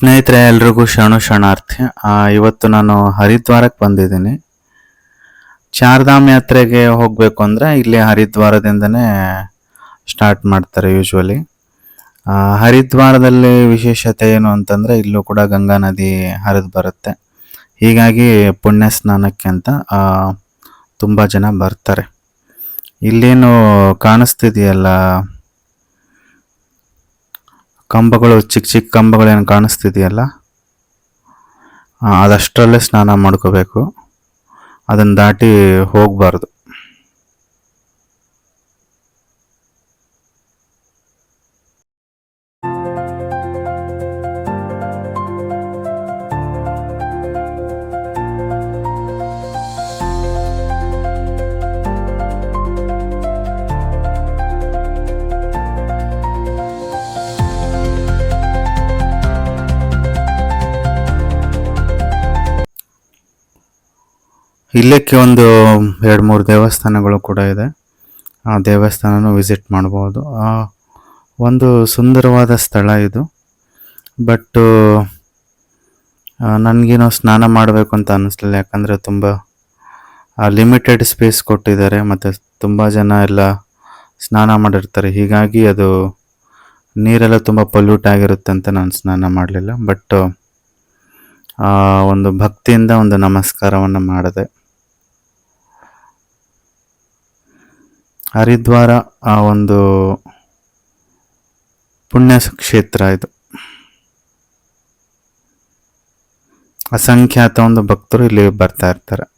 ಸ್ನೇಹಿತರೆ, ಎಲ್ರಿಗೂ ಶರಣು ಶರಣಾರ್ಥಿ. ಇವತ್ತು ನಾನು ಹರಿದ್ವಾರಕ್ಕೆ ಬಂದಿದ್ದೀನಿ. ಚಾರ್ಧಾಮ್ ಯಾತ್ರೆಗೆ ಹೋಗಬೇಕು ಅಂದರೆ ಇಲ್ಲಿ ಹರಿದ್ವಾರದಿಂದನೇ ಸ್ಟಾರ್ಟ್ ಮಾಡ್ತಾರೆ ಯೂಶ್ವಲಿ ಹರಿದ್ವಾರದಲ್ಲಿ ವಿಶೇಷತೆ ಏನು ಅಂತಂದರೆ ಇಲ್ಲೂ ಕೂಡ ಗಂಗಾ ನದಿ ಹರಿದು ಬರುತ್ತೆ. ಹೀಗಾಗಿ ಪುಣ್ಯ ಸ್ನಾನಕ್ಕೆ ಅಂತ ತುಂಬ ಜನ ಬರ್ತಾರೆ. ಇಲ್ಲೇನು ಕಾಣಿಸ್ತಿದೆಯಲ್ಲ ಕಂಬಗಳು ಚಿಕ್ಕ ಚಿಕ್ಕ ಕಂಬಗಳೇನು ಕಾಣಿಸ್ತಿದೆಯಲ್ಲ? ಅದಷ್ಟರಲ್ಲೇ ಸ್ನಾನ ಮಾಡ್ಕೋಬೇಕು. ಅದನ್ನು ದಾಟಿ ಹೋಗಬಾರ್ದು. ಇಲ್ಲಕ್ಕೆ ಒಂದು ಎರಡು ಮೂರು ದೇವಸ್ಥಾನಗಳು ಕೂಡ ಇದೆ. ಆ ದೇವಸ್ಥಾನನೂ ವಿಸಿಟ್ ಮಾಡ್ಬೋದು. ಒಂದು ಸುಂದರವಾದ ಸ್ಥಳ ಇದು. ಬಟ್ಟು ನನಗೇನೋ ಸ್ನಾನ ಮಾಡಬೇಕು ಅಂತ ಅನ್ನಿಸ್ಲಿಲ್ಲ ಯಾಕಂದರೆ ತುಂಬ ಲಿಮಿಟೆಡ್ ಸ್ಪೇಸ್ ಕೊಟ್ಟಿದ್ದಾರೆ. ಮತ್ತು ತುಂಬ ಜನ ಎಲ್ಲ ಸ್ನಾನ ಮಾಡಿರ್ತಾರೆ. ಹೀಗಾಗಿ ಅದು ನೀರೆಲ್ಲ ತುಂಬ ಪೊಲ್ಯೂಟ್ ಆಗಿರುತ್ತೆ ಅಂತ ನಾನು ಸ್ನಾನ ಮಾಡಲಿಲ್ಲ. ಬಟ್ ಒಂದು ಭಕ್ತಿಯಿಂದ ಒಂದು ನಮಸ್ಕಾರವನ್ನು ಮಾಡಿದೆ. ಹರಿದ್ವಾರ ಆ ಒಂದು ಪುಣ್ಯ ಕ್ಷೇತ್ರ ಇದು. ಅಸಂಖ್ಯಾತ ಒಂದು ಭಕ್ತರು ಇಲ್ಲಿ ಬರ್ತಾ ಇರ್ತಾರೆ.